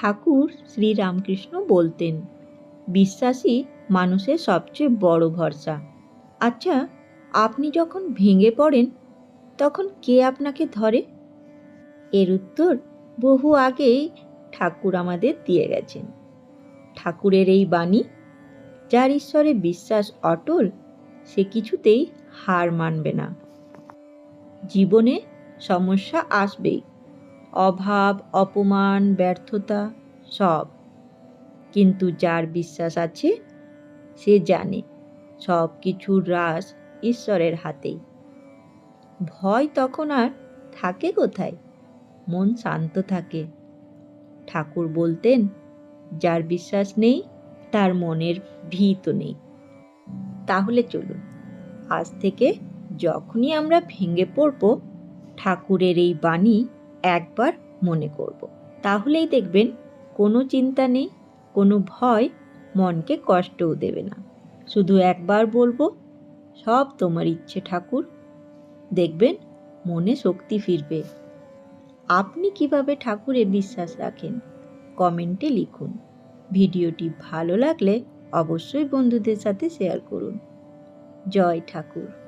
ঠাকুর শ্রীরামকৃষ্ণ বলতেন বিশ্বাসী মানুষের সবচেয়ে বড় ভরসা। আচ্ছা আপনি যখন ভেঙে পড়েন, তখন কে আপনাকে ধরে? এর উত্তর বহু আগেই ঠাকুর আমাদের দিয়ে গেছেন। ঠাকুরের এই বাণী, যার ঈশ্বরে বিশ্বাস অটল, সে কিছুতেই হার মানবে না। জীবনে সমস্যা আসবেই। অভাব, অপমান, ব্যর্থতা সব। কিন্তু যার বিশ্বাস আছে, সে জানে সব কিছুর রাস ঈশ্বরের হাতেই। ভয় তখন আর থাকে কোথায়? মন শান্ত থাকে। ঠাকুর বলতেন, যার বিশ্বাস নেই, তার মনের ভীত নেই। তাহলে চলুন, আজ থেকে যখনই আমরা ভেঙে পড়ব, ঠাকুরের এই বাণী একবার মনে করব। তাহলেই দেখবেন কোনো চিন্তা নেই, কোনো ভয় মনকে কষ্টও দেবে না। শুধু একবার বলব, সব তোমার ইচ্ছে ঠাকুর। দেখবেন মনে শক্তি ফিরবে। আপনি কীভাবে ঠাকুরে বিশ্বাস রাখেন? কমেন্টে লিখুন। ভিডিওটি ভালো লাগলে অবশ্যই বন্ধুদের সাথে শেয়ার করুন। জয় ঠাকুর।